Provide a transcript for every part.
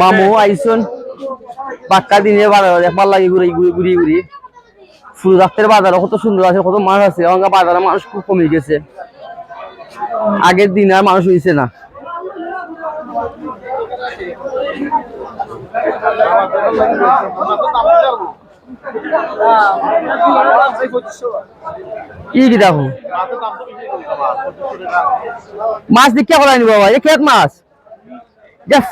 মামু আইসুন। পাক্কা দিনে বাজার দেখবার লাগে ঘুরে, ঘুরি ঘুরি ঘুরি। রাস্তার বাজার কত সুন্দর আছে, কত মানুষ আছে। এখন বাজারে মানুষ খুব কমে গেছে। আগের দিন আর মানুষ হইছে না। কি কি মাছ দেখে করা নিব বাবা, এ মাছ? দেখ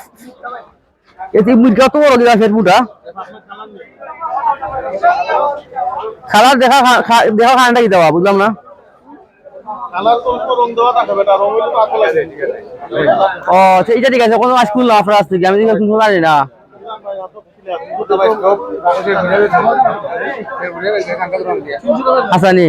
এতে মুরগা তো বড় গাছের বুটা খালার দেখা দেখা খানাটা কি দেওয়া বুঝলাম না? ও আচ্ছা, এটা ঠিক আছে কোনো মাছ খুললো আপনার আজ থেকে? আমি শুনতে জানি না। হাসানি।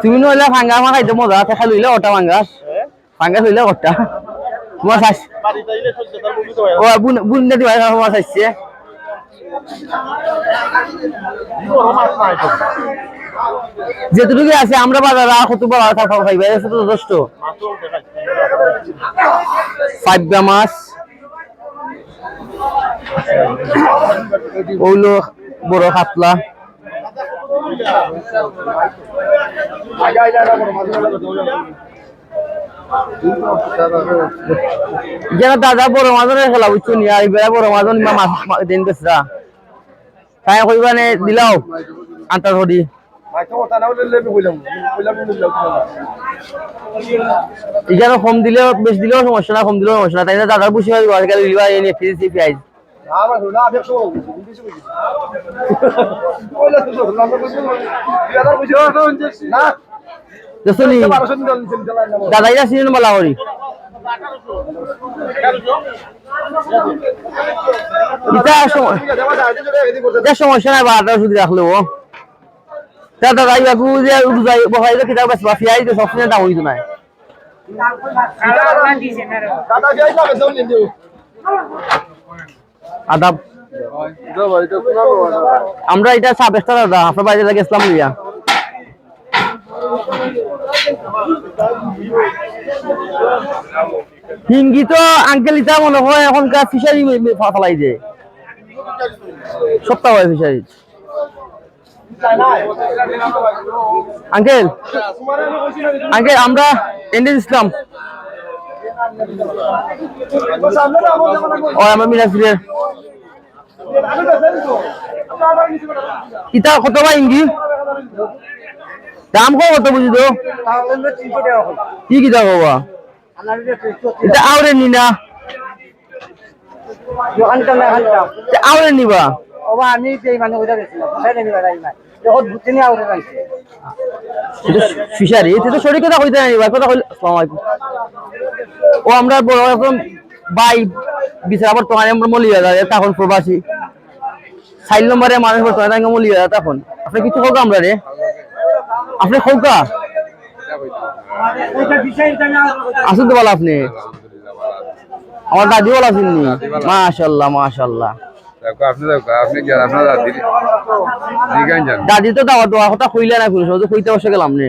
তুমি নইলে ফাঙ্গা আমার খাইতে মজা আছে দেখা লইলে ওটা ফাঙ্গাস। ফাঙ্গাস লইলে ওটা তোমার বুঝতে ও বুন বুন দিতে ভাই তোমার তো যেটুকু আছে, আমরা বাজারে আর কত বড় থাকা খাইবে এটা তো যথেষ্ট। পাইবা মাছ। ওইলো বড় কাতলা যেন দাদা বড় মাজনের খেলা বুঝছ নি, আর বড় মাছ দিন তাই নে, দিলাও আন্তা ধরি কম দিলেও, বেশ দিলেও সমস্যা না, কম দিলেও সমস্যা না। তাই দাদার বুঝি হয় আজকাল লিবা দেখছ নি দাদা এটা সিজন বলা করি সমস্যা নাই বারোটা শুধু রাখল দাদা ইয়াকু যে উড়াই বহাই কিতাব আছে পেঁয়াজ তো সবসময় দাম হইতো না আদাব। আমরা এটা সাবেস্তা দাদা, আপনার বাড়িতে গেছিলাম লিয়া হিঙ্গি তো আঙ্কেল ইটা মনে হয় এখনকার ফিশারি ফলাই যে। সপ্তাহ হয় ফিশারি আঙ্কেল আঙ্কেল আমরা এন্ডেজ ইসলাম ও আমরা মিনাফিরের ইটা কত বা ইঙ্গি? দাম কত কত বুঝি তো কি কিতা কবা এটা আউরে নি না আউরে নিবা। আমি মানে ওইটা গেছিলাম আমি নাই যখন ঘুরতে নিয়ে আউরে রাখছে এটা ফিশারি তো শরীর কথা কইতে নাই কথা কইলে আসসালামু আলাইকুম। ও আমরা বড় এখন বাই বিচার বর্তমানে আমরা মলিয়া যায় তখন প্রবাসী। সাইল নম্বরে মানুষ বর্তমানে তাকে মলিয়া যায় তখন। আপনি কিছু হোক আমরা রে? আপনি না আসুন তো বলো আপনি। আমার দাদি বলা শুননি মাশাল্লাহ মাশাল্লাহ। দাদি? তো দাওয়া দেওয়া কথা কইলে না কোনো শুধু কইতে বসে গেলাম নে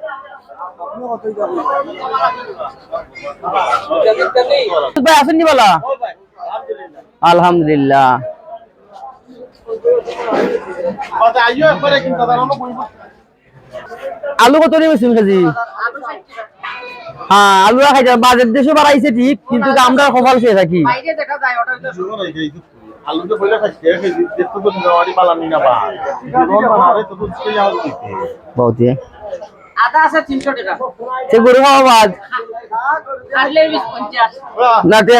ভাই বলা। আলহামদুলিল্লাহ। আলু কত নেবেছেন কেজি? হ্যাঁ আলু খাই বাজেট দেশে বাড়াইছে ঠিক, কিন্তু আমরা কপাল খেয়ে থাকি। বহুত আদা আছে তিনশো টাকা। সে গরু খাওয়া বাদ। কাটলে না তে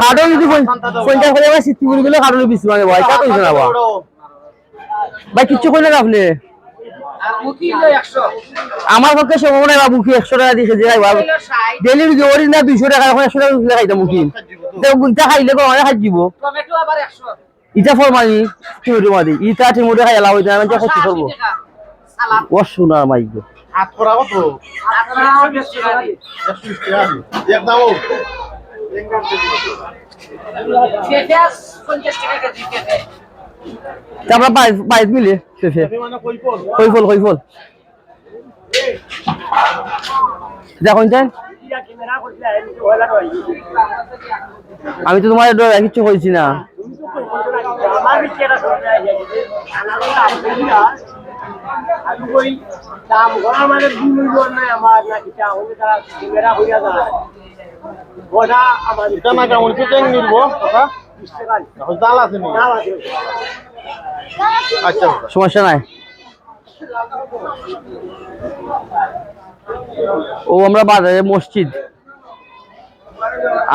খাটো যদি পঞ্চাশ করে বা সিদ্ধি করে গেলে খাটো বিশ মানে ভাই তা কইছে না বা ভাই কিচ্ছু কইলেন আপনি? আর মুখি হলো একশো। আমার পক্ষে সম্ভব নাই বাবু কি একশো টাকা দিয়ে যাই বাবু। হলো ডেলি ওরি না দুইশো টাকা এখন একশো টাকা দিলে খাইতাম মুখি। খাইলে কো অনেক খাই দিব। ইটা ফরমানি টিমুটি মাদি। ইটা টিমুটি খাই এলাও হইতে আমি যা করতে ও হাত করা কত? আপনার বিশ টাকা দিই। একশো টাকা এক দাও পেঁপে আছে পঞ্চাশ টাকা কেজি পেঁপে তারপর বাইশ মানে এটা না কেমন নিব কথা? আছে নি আচ্ছা। সমস্যা নাই। ও আমরা বাজারে মসজিদ।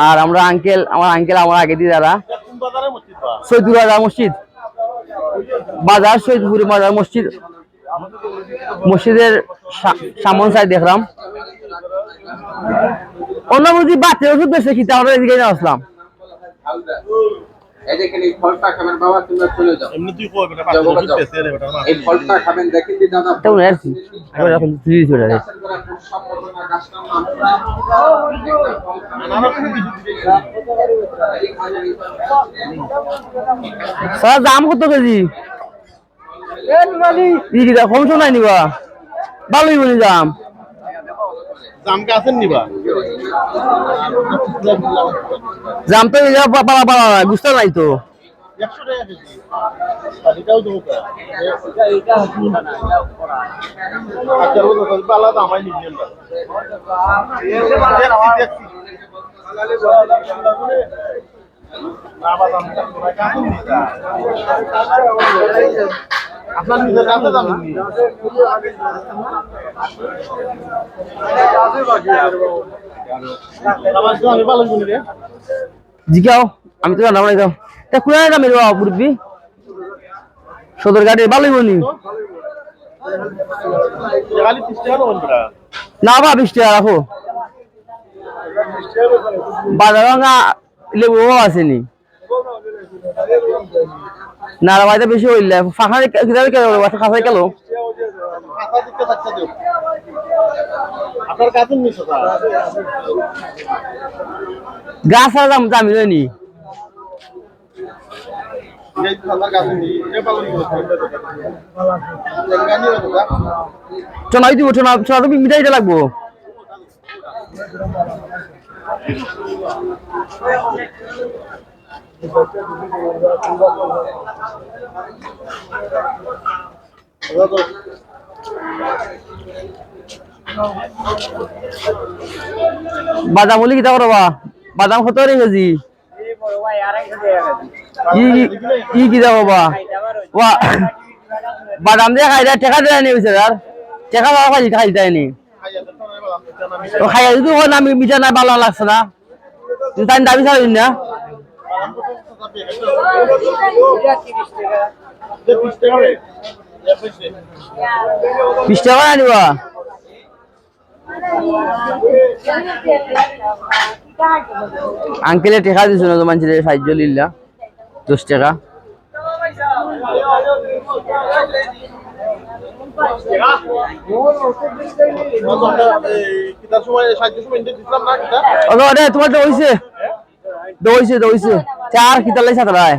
আর আমরা আঙ্কেল আমার আঙ্কেল আমার আগে দিয়ে দাদা। কোন বাজারে মসজিদ সৈদুর বাজার মসজিদ। বাজার সৈদপুর বাজার মসজিদ। মসজিদের সামন সাই দেখলাম। অন্য বুঝি বাচ্চার ওষুধ বেশি খিতে আমরা এদিকে আসলাম। কি দাম কত কেজি? ই কি কম শোনাই নিবা? ভালোই বলি দাম জাম। গাছের নিবা? দাম তো পালা পালা না বুঝতে নাই তো। আচ্ছা ও তো পালা দাম আই নিবেন না। দেখছি। আপনার নিজের কাছে আমি তো জানাব না তা খুলে না মেরে বাবা মুরব্বী সদর গাড়ি ভালোই বেটা না বা বিশ টাকা রাখো। বাজার লেবু আসেনি। না ভাইটা বেশি হইলে ফাঁকা কীভাবে কেন খাসাই গেল? গাছ আর দাম দামি নি চনাই দিব চনা চনা তুমি মিঠাইটা লাগবো। বাদাম হলে কিতা করবা বাদাম কত কেজি ই কিতা করবা বাদাম দিয়ে খাই দেয় টেকা দেয় নি টেকা বাবা খাই খাই দেয় নি তো খাই যদি হয় না, আমি মিঠা নাই ভালো লাগছে না। তুই দাবি ছাড়িস না? বিশ টাকা আনিবা? আঙ্কেলে টেকা দিছো না তো মানুষের সাহায্য লিল্লা দশ টাকা। তোমার তো হইছে দৌড়ছে দৌড়ছে চার কিতার লাই সাতটায়